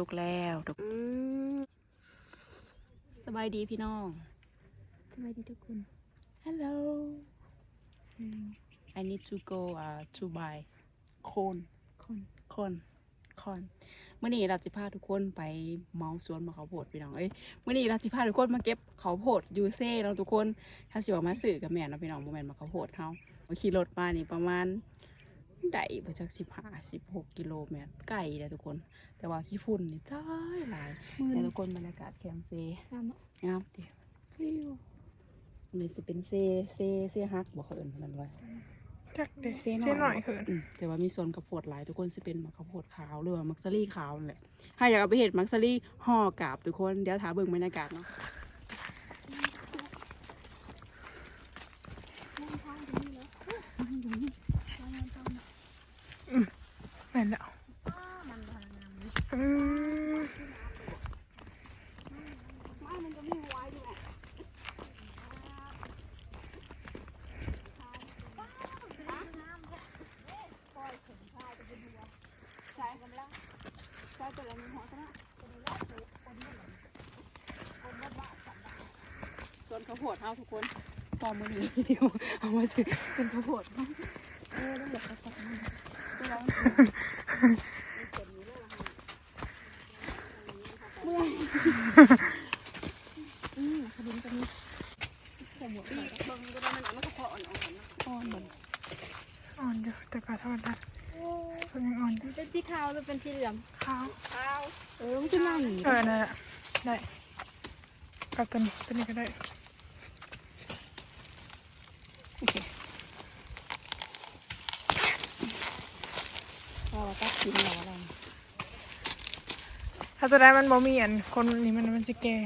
สุกแล้วทุกสบายดีพี่น้องสวัสดีทุกคน Hello I need to go uh, to buy corn คนคอนคอนเมื่อนี้เราจะพาทุกคนไปเมาส์สวนมาเขาวโพดพี่น้องเอ้ยเมื่อนี้เราจะพาทุกคนมาเก็บเขาวโพดยูเซ่เราะทุกคนถ้าสิว่ามาสื่อกับแม่เนาะพี่น้องโมเมนต์มาเขาวโพดเขาขี่รถมานี่ประมาณ ได้ประจักสิบห้าสิบหกกิโลเมตรไกลเลยทุกคน แต่ว่าขี้ฝุ่นนี่ตายหลายแต่ทุกคนบรรยากาศแคมป์เซงามเนาะงามดิฟิวนี่สิเป็นเซเซเซฮักบอกเขาเอิญพนันไว้จักเด็กเซเส้นหน่อยเขินอืมแต่ว่ามีโซนข้าวโพดหลายทุกคนสิเป็นมักข้าวโพดขาวหรือว่ามักซารี่ขาวนั่นแหละถ้าอยากเอาไปเห็ดมักซารี่ห่อกาบทุกคนเดี๋ยวถาเบิ่งบรรยากาศเนาะ แม่นแล้วอืมโซนข้าวโพดเฮาทุกคนพอมือนี้เดี๋ยวเอามาซื้อเป็นข้าวโพดเนาะเออต้องแบบข้าวโพดเนาะตัวเราเมื่อยอืมขนมกันนี่แต่หมดปีเบิ่งก็ได้มันเอามากระเพาะ อ่อนๆนะอ่อนเหมือนอ่อนอยู่แต่ก็ธรรมดาส่วนยังอ่อนอยู่เป็นสีขาวหรือเป็นสีเหลืองขาวข้าวเออมันจะนั่งเออนั่นแหละได้กับตัวนี้ตัวนี้ก็ได้ โอเคพอเราตัดทิ้งแล้วอะไร ถ้า ตัวได้มันบ่มีอันคนนี้มันมันจะแก่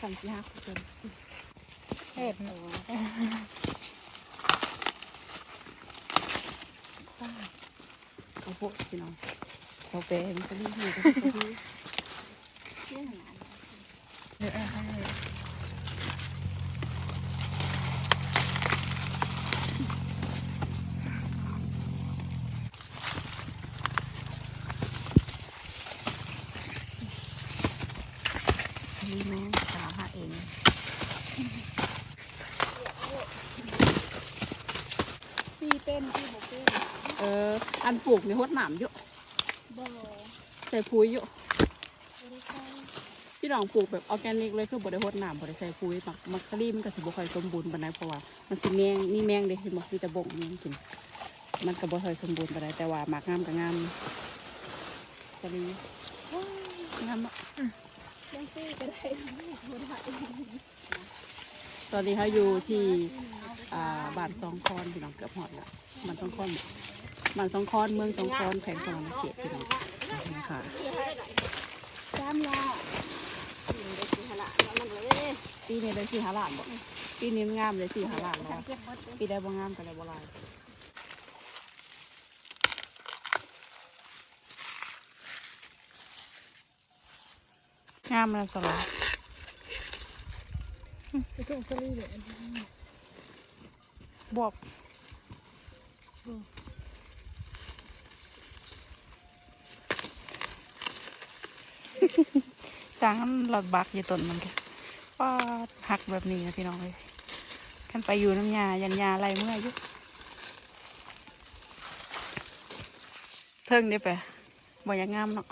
สามสี่ห้าคนเอ็ดข้าวโพดพี่น้องเราเปย์มันก็รีบอยู่กับข้าวโพด เดี๋ยวเอาให้ นี่แม่สาวหาเอง สีเป็นสีบกเป็น เออ อัน ปลูกในหดหนามเยอะบ่ใส่ปุ๋ยเยอะบริษัทพี่น้องปลูกแบบออร์แกนิกเลยคือบริหดหนามบริใส่ปุ๋ยมักมักกะรี่มันก็สิบ่ค่อยสมบูรณ์ปานใดเพราะว่ามันสิแมงมีแมงเด้เห็นบ่มีแต่บ่งแมงกินมันก็บ่ค่อยสมบูรณ์ปานใดแต่ว่าหมากงามก็งามกะรี่งามเนาะยังสีก็ได้ไม่ได้ตอนนี้เขาอยู่ที่อ่าบ้านสองคอนพี่น้องเกือบหอดละบ้านสองคอน บ้านสองคอนเมืองสองคอนแขวงสวรรณเขตพี่น้องค่ะจามละปีนี้เลยสี่หาหลานบอกปีนี้มันงามเลยสี่หาหลานแล้วเก็บหมดเลยปีได้บ่งามกันเลยบ่หลายงามแล้วสลายไปทุ่งสลีเลยบวบ สร้างหลอดบักอยู่ต้นมันแกป้าดหักแบบนี้นะพี่น้องเลยกันไปอยู่น้ำยายันยาอะไรเมื่อยอยุเทิงได้ไปบ่อยังงามเนาะ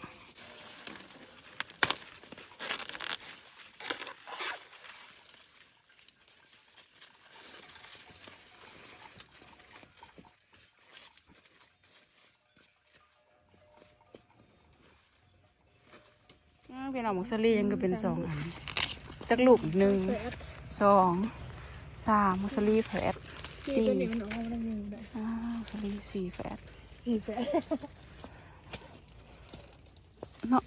อ้าวพี่น้องมักซารียังก็เป็นสองอันจักลูกหนึ่งสองสามมักซารีแฝดสีสี่ตัวนี้มันออกมาแล้วมีได้อ้าวมักซารีสี่แฝดสีแฝดเนาะ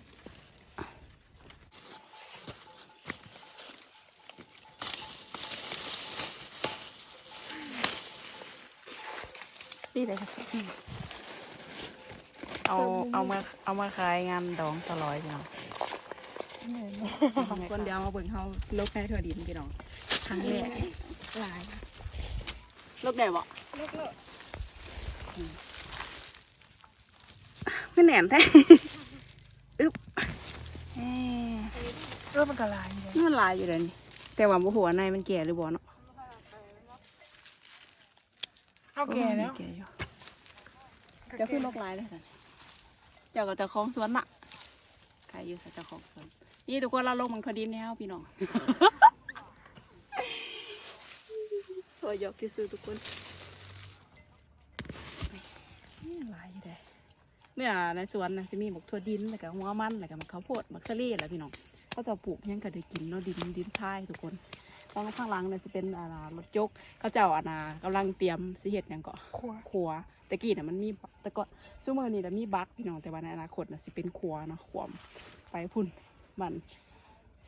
นี่เลยค่ะสุดเอาเอามาเอามาขายงานดองสลอยพี่น้องแม่นบ่ คนเดียวมาเบิ่งเขาลกแค่เธอดินพี่น้องครั้งแรกหลายลกได้บ่เลิกเลิกไม่แหนมแท้อึ๊บแหมเออมันก็ลายอยู่เลยนี่มันลายอยู่เลยนี่แต่ว่าบ่หัวาในมันแก่หรือบ่เนาะเอาแก่แล้วแก่อยู่เจะขึ้นลกลายเลยสันเจ้าก็เจะคล้าของสวนน่ะใคร อยู่สัเจ้าของสวนนี่ทุกคนเราลงมังคดินแล้วพี่น้องโอ้ยยกที่ซื้อทุกคนนี่ลายอยู่เลยเนี่ยในสวนนะจะมีบักทั่วดินแล้วก็หัวมันแล้วก็มะข้าวโพดมักซะรี่อะไรพี่น้องก็จะปลูกหยังก็ได้กินเนาะดินดินทรายทุกคนตอนข้างหลังเนี่ยจะเป็นอ่ารถยกเขาเจ้าอ่านากำลังเตรียมสิเฮ็ดหยังก็ครัวครัวแต่กี้น่ะมันมีแต่ก็ซูเมอร์นี่น่ะมีบักพี่น้องแต่ว่าในอนาคตน่ะสิเป็นครัวเนาะขวม ไปพุ่นบัน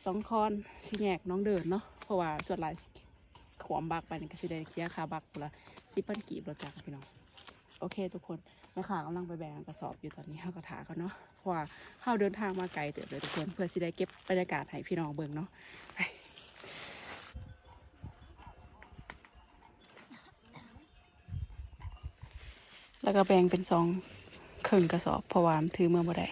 สองคอนชิแยกน้องเดินเนาะเพราะว่าส่วนหลายขวมบักไปนี่ก็สิได้เคลียร์คาบักพุ่นละสิพันกีบเรถจักพี่น้องโอเค ทุกคนแม่ค้ากำลังไปแบ่งกระสอบอยู่ตอนนี้เฮากระถากันเนาะเพราะว่าเฮาเดินทางมาไกลเติบเลยทุกคนเพื่อสิได้เก็บบรรยากาศให้พี่น้องเบิ่งเนาะไปแล้วก็แบ่งเป็นสองครึ่งกระสอบเพราะว่ามถือเมื่อบ่ได้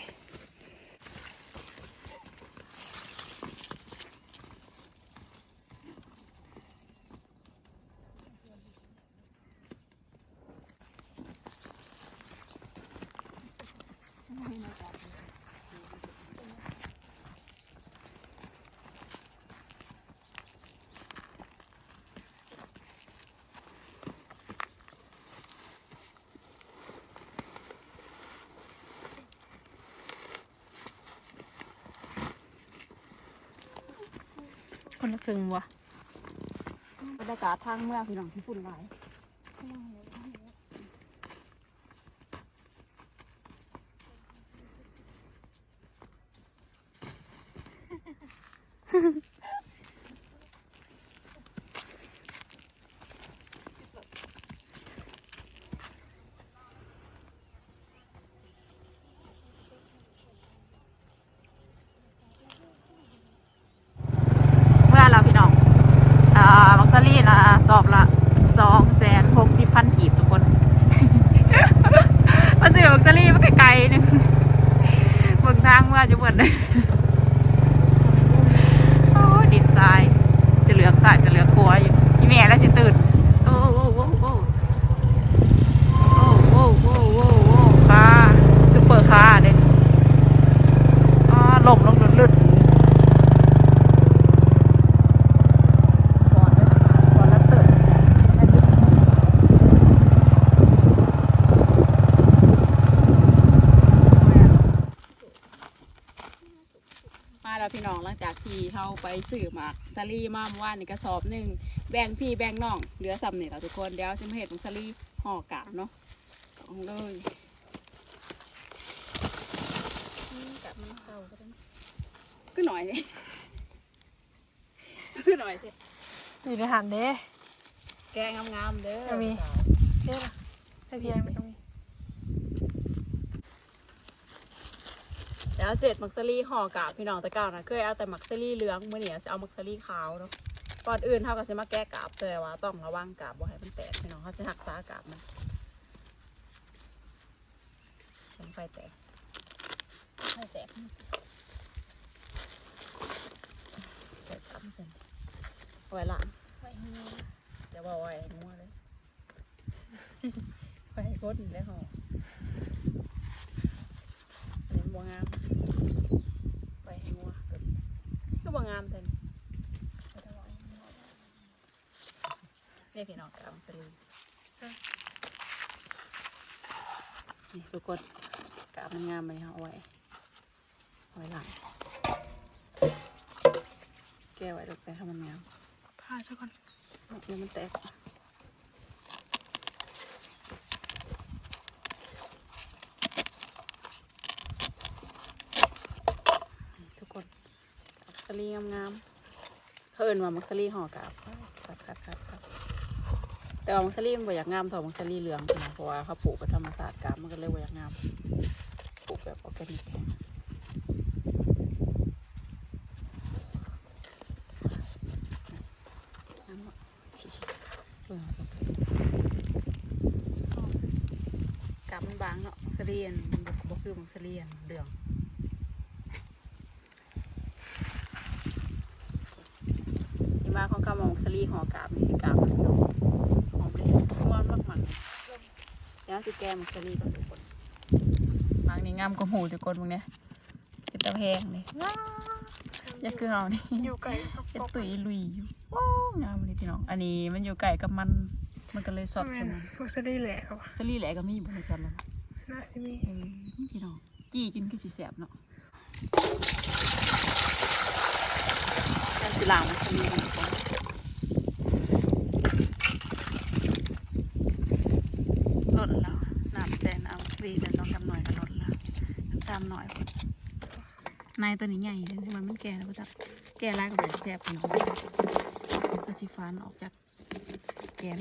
คนละครึ่งวะบรรยากาศทางเมืองพี่น้องที่ฝุ่นหลาย เขาไปซื้อหมากซาลี่มาเมื่อวานนี่กระสอบหนึ่งแบ่งพี่แบ่งน้องเหลือสำเนียแล้วทุกคนเดี๋ยวจะมาเห็ดของซาลี่ห่อกาบเนาะเอาเลยกาบมันเข้าก็ได้ก็หน่อยสิก็หน่อยสิอยู่ในหันเด้แกงงามๆเด้อเอามีเด้ล่ะให้เพียงมันตรง แล้วเสร็จมักซารี่ห่อกาบพี่น้องแตะเก้านะเคยเอาแต่มักซารี่เหลืองมื่อนี้จะเอามักซารี่ขาวเนาะก่อนอื่นเท่ากับจะมาแก้กาบแต่ว่าต้องระวังกาบบ่ให้มันแตกพี่น้องเขาจะหักษากาบมันแข็งไฟแตกไฟแตกใส่ตับเส้นเอาไว้หลังไว้ให้แม่เดี๋ยวบอกไว้ให้งัวเลยไว้ให้โคตรเลยห่ออันนี้ บัวงามไว้ให้งัวตัวนี้ก็บัวงามแต่นี่นี่พี่น้องกำสลีนี่ทุกคนกาบมันงามไหมคะเอาไว้เอาไว้หลังแก้ไว้ลงไปถ้ามันงามผ้าซะก่อนเดี๋ยวมันแตกทุกคนมักซารี งามๆเขาเอินว่ามักซารีห่อกาบคัดคัดคัดคัดแต่ว่ามักซารีมันบ่อยากงามเท่ามักซารีเหลืองนะเพราะว่าเขาปลูกกับธรรมศาสตร์กาบมันก็เลยบ่อยากงามปลูกแบบออร์แกนิกแทนกาบมันบางเนาะมักซารีอันบ่บ่คือมังสลีอันเดืองที่มาของคำว่ามังสลี ห่อกาบนี่คือกาบมันพี่น้องหอมเลยม้วนมากมันเดี๋ยวสิแกมังสลีก่อนทุกคนบางนี่งามกว่าหูทุกคนมึงเนี่ยเป็นตะแพงเลยว้าวอยากคือเอานี่อยู่ไกลครับเป็นตุยลุยอยู่ว้าวงามเลยพี่น้อง อันนี้มันอยู่ไก่กับมัน มันก็เลยสดแม่ใช่นไหมโรสลี่แหละครับสลีแหละก็มีบนในส่วนแล้วน่าสิมีเออพี่น้องจี้กินคือสีแสบเนาะแต่สิลางมันสลีมันก่อนล ดแล้วน้ำแจนเอารีจะสองกำหน่อยก็ลดแล้วสามหน่อยนนายตัวนี้ใหญ่เลยมันมันแก่แล้วก็จับแก่ร้ายกับแบบแสบพี่น้องก็ชิฟานออกจากแกน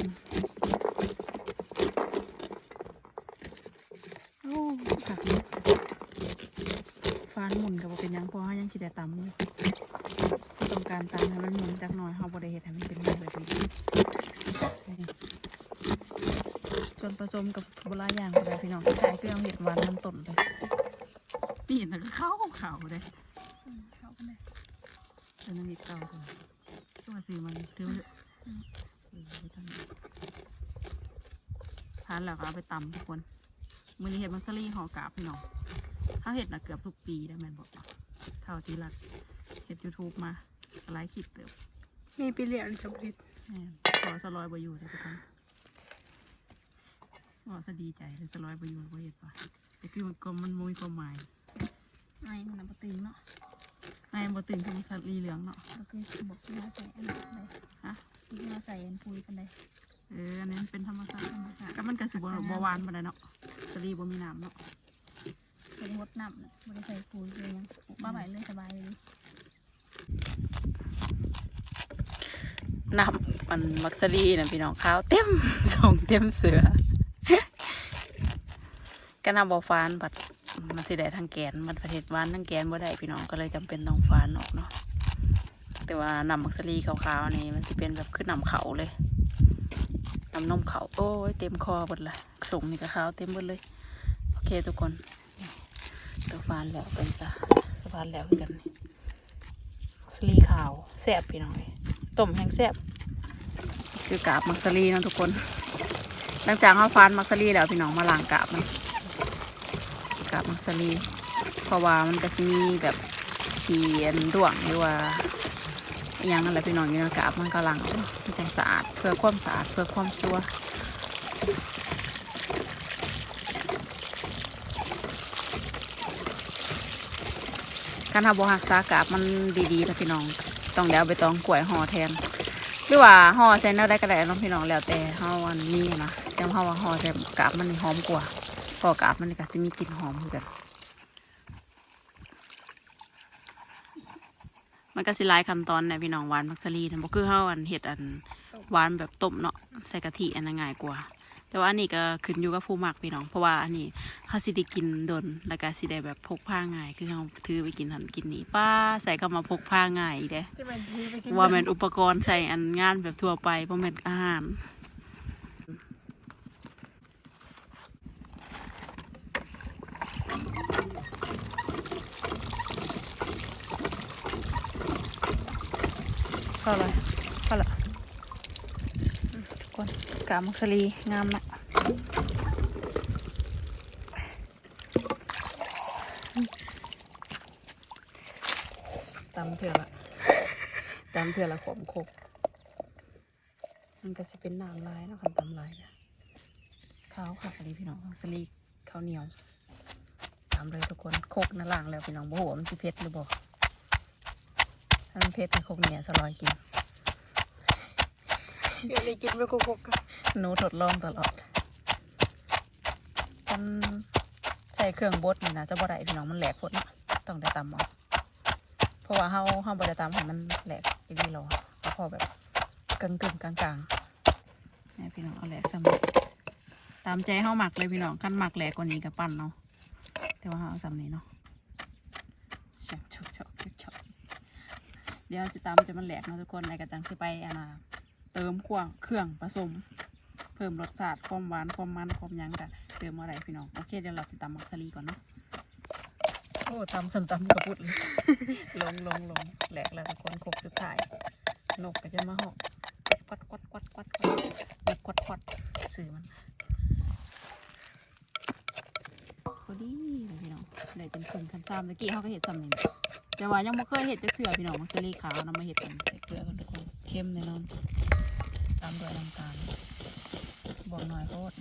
โอ้ผักนี้ฟานหมุนกับว่าเป็นยังพราะว่ายังสิด้ตำอยู่ต้องการตำให้มันหมุนจักหน่อยเขาบริเหตุให้มันเป็นแบบนี้ ส่วนผสมกับโบราณอย่างก็ได้พี่น้องขายเครื่องเห็ดหวานน้ำต้นเลยปีนแล้วก็เข้าขาวเลยเข้ากันเลยเป็นน้ำมิตรเก่าตัวตัวสีมันเท่าเลยทานแล้วก็เอาไปตำทุกคนมือนี้เห็ดมัสลี่ห่อกาบพี่น้องถ้าเห็ดน่ะเกือบทุกปีได้แม่นบอกว่าเท่าที่รักเห็ดยูทูบมาหลายคลิปเติบมีปีเหลียนสำลิดแม่นขอสลอยบอยู่ได้ทุกคน ว่าสดีใจเลยสลอยบอยู่บ่เห็ดป่ะแต่คือมันก็มันบ่มีความหมายไอ้มันน้ำปลาตึงเนาะไอ้บ่ตื่นคือสัตว์ลีเหลืองเนาะก็คือบอกที่เราใส่อันนั้นเลยฮะที่เราใส่อันปุยกันเลยเอออันนี้มันเป็นธรรมชาติธรรมชาติก็มันกระสิบบ่บ่หวานปานใดเนาะสลีบ่มีน้ำเนาะเป็นงดน้ำไม่ได้ใส่ปุยเลยยังบ้าใบเลยสบายเลยน้ำมันมักสลีนะพี่น้องขาวเต็มส่งเต็มเสือ ก็น่าบ่ฟานบัดมันสิได้ทางแกนมันประเทศวานทางแกนบ่ได้พี่น้องก็เลยจำเป็นต้องฟานออกเนาะแต่ว่าน้ำมักสลีขาวๆนี่มันสิเป็นแบบขึ้นน้ำเขาเลยน้ำนมเขาโอ้ยเต็มคอหมดเลยส่งนี่ก็ขาวเต็มหมดเลยโอเคทุกคนตัวฟานแล้วเป็นตาตัวฟานแล้วกันนี่สลีขาวแซ่บพี่น้องต้มแห้งแซ่บคือกาบมักสลีนะทุกคนหลังจากเขาฟานมักสลีแล้วพี่น้องมาล้างกาบมัน กาบมักสลีเพราะว่ามันก็จะมีแบบเขียนด่วงหรือว่าอย่างนั้นแหละพี่น้องอยู่ในกาบมันก็ล้างออกเนาะมันจะสะอาดเพื่อความสะอาดเพื่อความชัวร์การทำบหักษากาบมันดีๆนะพี่น้องต้องเดี๋ยวเอาไปต้องกล้วยห่อแทนหรือว่าห่อใส่แนวได้ก็ได้น้องพี่น้องแล้วแต่ห่อวันนี้นะแต่ห่อว่าห่อใส่กาบมันหอมกว่า อกาบมันนี่ก็จะมีกลิ่นหอมเหมือนกัน มันก็สิหลายขั้นตอนนะพี่น้องหวานมักซารีนะบ่คือเฮาอันเฮ็ดอันหวานแบบต้มเนาะใส่กะทิอันนั้นง่ายกว่า แต่ว่าอันนี้ก็ขึ้นอยู่กับผู้มักพี่น้อง เพราะว่าอันนี้เฮาสิได้กินดนแล้วก็สิได้แบบพกพาง่าย คือเฮาถือไปกินหันกินนี่ป้าใส่เข้ามาพกพาง่ายอีกเด้ที่มันทีไปกินว่าแม่นอุปกรณ์ใช้อันงานแบบทั่วไปเพราะแม่นอาหาร พอเลยพอละทุกคนกามักสลีงามเนะตำเถื่อละตามเถื่อละขมคกมันก็สิเป็นน้ำลายนะคันตำลายนะข้าวค่ะอันนี้พี่น้องสลีข้าวเหนียวตามเลยทุกคนโคกน่าล่างแล้วพี่น้องบ่หัวามันสิเผ็ดหรือบ่ถ้า มันเผ็ดในโคกเนี่ยสลอยกินเดี๋ยวนี้กินไม่กุกกุกกันหนูทดลองตลอดกันใส่เครื่องบดนี่นะจะบ่ได้พี่น้องมันแหลกพดเนาะต้องได้ตำเอาเพราะว่าเฮาเฮาบ่ได้ตำให้มันแหลกอีกทีหรอเอาพอแบบกึ่งกึ่งๆกลางๆนี่พี่น้องเอาแหลกสำตามใจเฮาหมักเลยพี่น้องกันหมักแหลกกว่านี้กับปั้นเนาะแต่ว่าเฮาเอาสำนี้เนาะชอบชอบชอบชอบชอบเดี๋ยวสิตามจะมันแหลกนะทุกคนในกระจังสิไปอะเติมเครื่องเครื่องผสม เพิ่มรสชาติความหวานความมันความยังกะเติมอะไรพี่น้องโอเคเดี๋ยวเราจะตำมักสลีก่อนเนาะโอ้ตำสมตำกระปุดเลยลงลงลงแหลกแล้วทุกคนครกสุดท้ายนกก็จะมาหอกกวัดกวัดกวัดกวัดกวัดกวัดกวัดกวัดสื่อมันพอดีพี่น้องได้เป็นครึ่งคันซ้ำตะกี้เขาก็เห็ดซ้ำนี่ แต่ว่ายังไม่เคยเห็ดจะเถื่อพี่น้องมักสลีขาวนำมาเห็ดกันใส่เกลือกันทุกคนเข้มแน่นอนตามด้วยน้ำตาลบอกหน่อยโคตร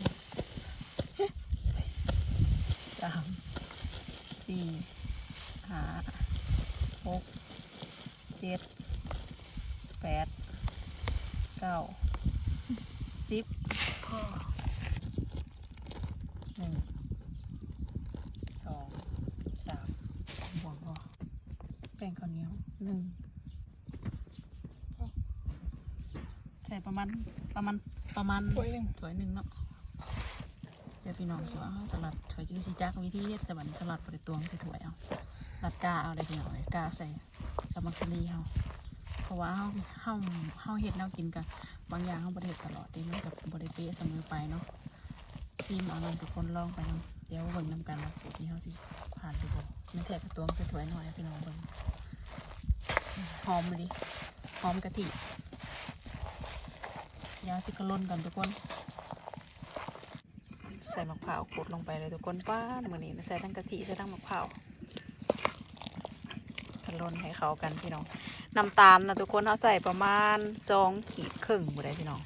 สามสี่ห้าหกเจ็ดแปดเก้าสิบ พ่อ หนึ่งสองสามบวกบ่แป้งข้าวเหนียวหนึ่งใส่ประมาณประมาณประมาณ ถ้ วยหนึ่งเนาะเดี๋ยวพี่น้องสิว่าสลัดถวยจีซีจักวิธีเฮ็ดแต่บัดนี้สลัดบริตวงใส่ถวยเอาสลัดกาเอาได้พี่น้องเลยกาใส่กับมักซลีเฮาเพราะว่าเฮาเฮาเฮาเฮ็ดแนวกินกันบางอย่างเฮาบ่ได้เฮ็ดตลอดเด้มันก็บ่ได้เป๊ะเสมอไปเนาะซีมเอาลองทุกคนลองไปนํเดี๋ยวเบิ่งนำกันว่าสูตรนี้เฮาสิผ่านหรือบ่มันแทกกระตวงใส่ถวยหน่อยพี่น้องเบิ่งหอมเลยดิหอมกะทิยาสิกะล่นกันทุกคน ใส่มะพร้าวขูดลงไปเลยทุกคนป้ามือนี้ใส่ทั้งกะทิใส่ทั้งมะพร้าวกระล่นให้เขากันพี่น้องน้ำตาลนะทุกคนเขาใส่ประมาณสองขีดครึ่งบุได้พี่น้อง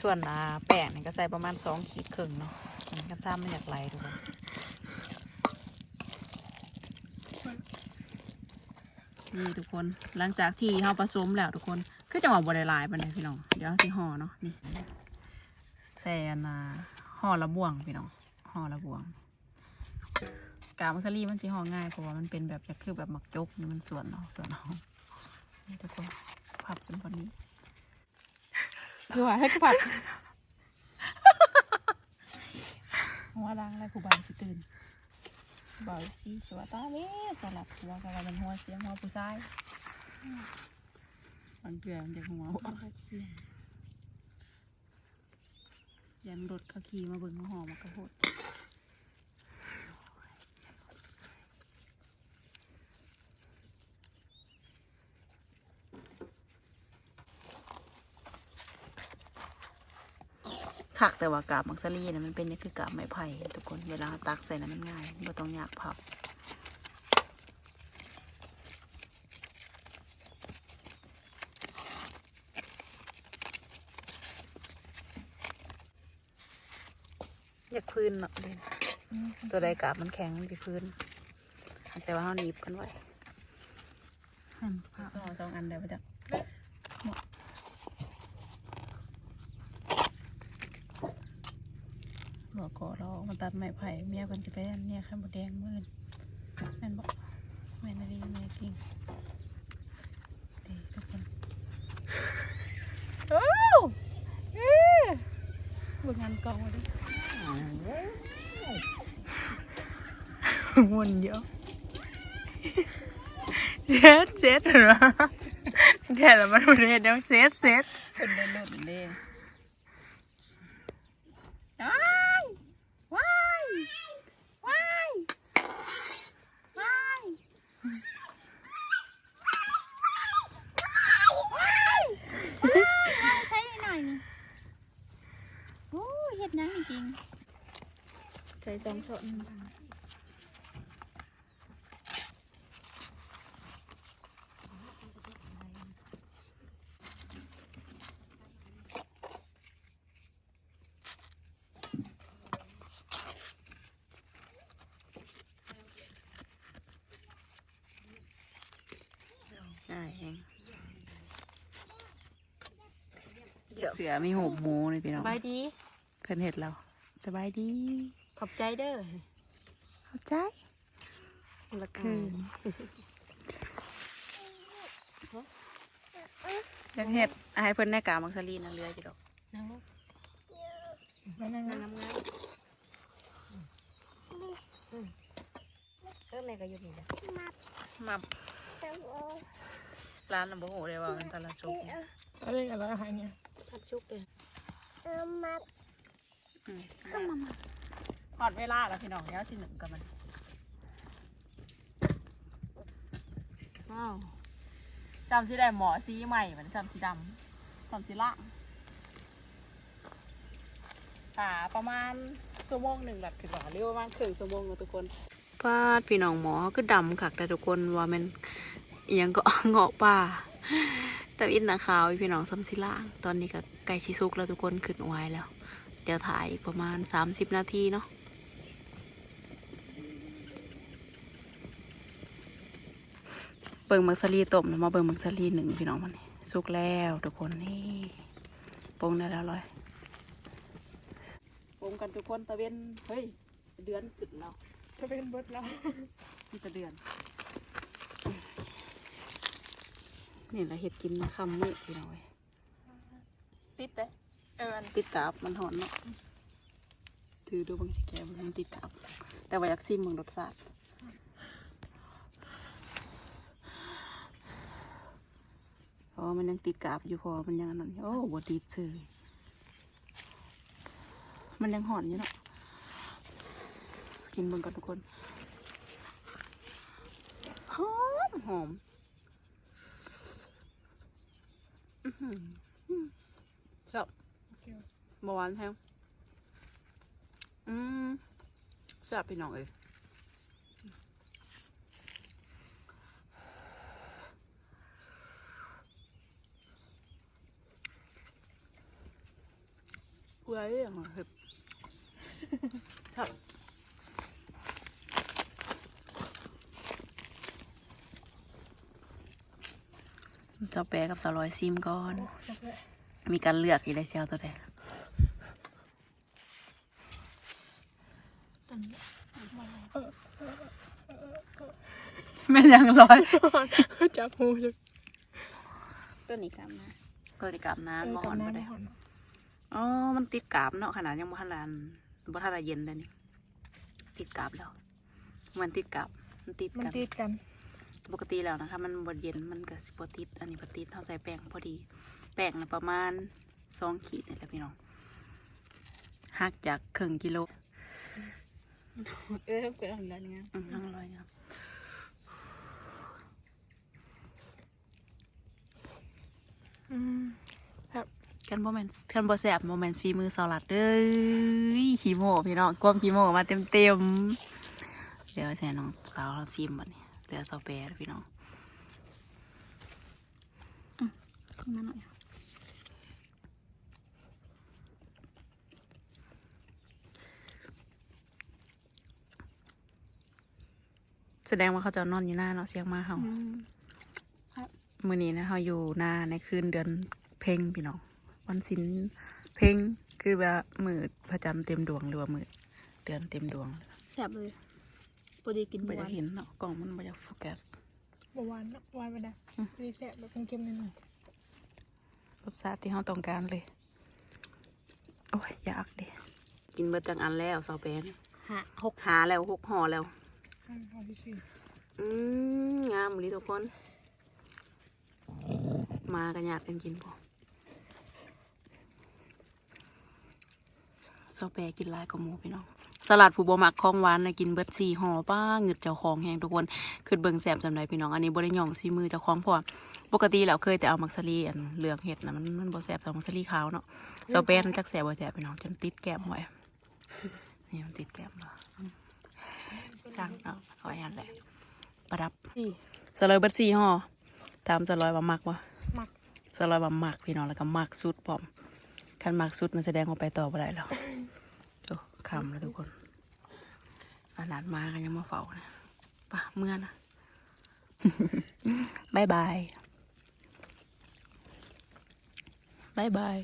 ส่วนแป้งนี่ก็ใส่ประมาณสองขีดครึ่งเนาะมันก็ซ้ำไม่อยากไหลทุกคนนี่ทุกคนหลังจากที่เขาผสมแล้วทุกคนคือจังหวะบริลายไปเลยพี่น้องเดี๋ยวเราสิห่อเนาะนี่ใส่อันน่ะ ห่อละบ่วงพี่น้องห่อละบ่วงกามัสลีมันสิห่อง่ายเพราะว่ามันเป็นแบบจะคือแบบหมักจกนี่มันส่วนเนาะส่วนเอานี่ทุกคนพับเป็นพอนี้คือว่าให้กูผัดหัวล้างอะไรกูบานสิตื่นเบาสิชัวตาเว้สลับหัวกับว่ามันหัวเสียงหัวผู้ชายบางเดือนมันจะหัวหัวเสียง ยังรถเขาขี่มาเบิ่งหอมากระโดถักแต่ว่ากาบมังซารีนะมันเป็นนี่คือกาบไม้ไผ่ทุกคนเวลาตักใส่นะมันง่ายไม่ต้องอยากพับ อยากพื้ นเนาะเลยตัวใดกาบมันแข็งมันจะพื้น แต่ว่าเขาหนีบกันไว้ใส่มะพร้าวสองสองอันได้ปะจ๊ะหัวก่อเราออกมาตัดไม้ไผ่เมียคนจะไปอันเนี่ยข้าวบดแดงมื่นแม่นบอกแม่นาดีแม่จริงดีทุกคนโอ้เอ๊ะเบิ่งงานกองมาดิ วนเยอะเซ็ตเซ็ตเหรอแค่ละมันเรียนเดี๋ยวเซ็ตเซ็ตเป็นได้ลุ่นเด้ว้ายว้ายว้ายว้ายใช้หน่อยนี่โอ้เห็ดนังจริงใส่สองช้อนง่ายเองเสือมีหูหมูเลยพี่น้สองบายดีเพิ่นเห็ดเราสบายดี ขอบใจเด้อเข้าใจละกัคืนยังเห็ดอายเพิ่นแน่กามักซาลีนั่นเรือจิดอกนั่งลูกนั่นนั่นนั่งงามๆเออแม่ก็อยู่นี่แหละมาร้านลำบากโหเลยว่ามันตลาดซุกอะไรกันแล้วใครเนี่ยพัดชุกเลยก็มามา หอดเวลาแล้วพี่น้องแล้วสิหนึ่งกับมันว้าวจำสีได้หมอสีใหม่เหมือนจำสีดำจำสีล่างตาประมาณชั่วโมงหนึ่งแหละคือว่าเรียกว่าประมาณครึ่งชั่วโมงนะทุกคนปาดพี่น้องหมอคือดำคักแต่ทุกคนว่ามันเอียงก็เงาะป่าแต่อินนาขาวพี่น้องซ้ำสีล่าง ตอนนี้ก็ใกล้ชิซุกแล้วทุกคนขึ้นไว้แล้ว เดี๋ยวถ่ายอีกประมาณ 30 นาทีเนาะ เบิ่งมักซารีต้มแล้วมาเบิ่งมักซารีหนึ่งพี่น้องมันนี่สุกแล้วทุกคนนี่ปรุงได้แล้วเลยปรุงกันทุกคนตะเวนเฮ้ยเดือนขึ้นแล้วจะเป็นเบิดแล้วมีแต่เดือนนี่แหละเห็ดกินคำมือพี่น้องเว้ยติดเลยเอออันติดกาบมันหอนเนาะถือดูบางสิแกบมันติดกาบแต่ว่าอยากซิมเบางรสชาติ เพราะว่ามันยังติดกาบอยู่เพอมันยังอันนั้นอยู่โอ้บติดเลยมันยังหอนอยู่เนาะกินเบิ่งกันทุกคนหอมหอมอื้อหือชอบบหวานแท้งอืมแซ่บพี่น้องเอ้ย กูอะไรอย่างเห็บครับเจ้าแปรกับสาวลอยซิมก่อน มีการเลือกอีกได้เชียวตัวใดตอนนี้แม่ยังร้อยจับหูจับตัวนี้กลับมาเกิดกับน้ำมาหอนไปได้ห อนอ๋อ มันติดกาบเนาะขนาดยังบ่ทันลานบ่ทันละเย็นเลยนี่ติดกาบแล้ว มันติดกาบมันติดมันกัน ติดกัน ปกติแล้วนะคะ มันบ่เย็นมันก็สิบ่ติด อันนี้บ่ติดเฮาใส่แป้งพอดี แป้งน่ะประมาณสองขีดนี่แหละพี่น้องหักจากครึ่งกิโลเออเกิดอะไรแล้วเนี่ยอืมอร่อยครับอืม กันบ่แม่นกันบ่แซ่บบ่แม่นฝีมือสลัดเด้อขี้โมพี่น้องความขี้โมมาเต็มๆเดี๋ยวใส่น้องสาวเราซิมบัดนี้เหลือซอแปรเด้อพี่น้องขึ้นมาหน่อยแสดงว่าเขาจะนอนอยู่หน้าเนาะเสียงหมาเฮาอืมมื้อนี้นะเฮาอยู่หน้าในคืนเดือนเพ็งพี่น้อง วันศิลเพ็งคือว่ามืดพระจันทร์เต็มดวงหรือว่ามืดเดือนเต็มดวงแซ่บเลยพอดีกินบ่บัอยากเห็นเนาะกล่องมันบ่อยากโฟกัสบหวานนะหวานไปได้รีแซ่บแบบเค็มๆนิดหน่อยรสชาติที่เฮาต้องการเลย โอ้ยอยากเด้กินเบิดจังอันแล้วซอแปรนี่หะหกหาแล้วหกห่อแล้วอืมเอาที่สี่อืมงามเลยทุกคน มากันญาติกันกินพอ ซอแปรกินหลายกว่าหมูพี่น้อง สลัดผู้บ่มักของหวานนะกินเบิดสี่ห่อป้าเงึดเจ้าของแหงทุกคนคือเบิ่งแสบจำได้พี่น้อง อันนี้บ่ได้หย่องซีมือเจ้าของเพราะว่าปกติแล้วเคยแต่เอามักซารีอันเหลืองเห็ดนะมันมันบ่แสบแต่มักซารีขาวเนาะซอแปรมันจักแสบบ่แสบพี่น้องจนติดแก้มไว้นี่มันติดแก้มแล้วช่างเอาเอาไว้อันแหละประดับสี่สลอยเบิดสี่ห่อถามสลอยว่ามักวะมักสลอยว่ามักพี่น้องแล้วก็มักสุดพร้อมคันมักสุดนั่นแสดงว่าไปต่อบ่ได้แล้วโอ้ คำแล้วทุกคนอานาดมากันยังมาเฝ้านะป่ะเมื่อนะบายบายบายบาย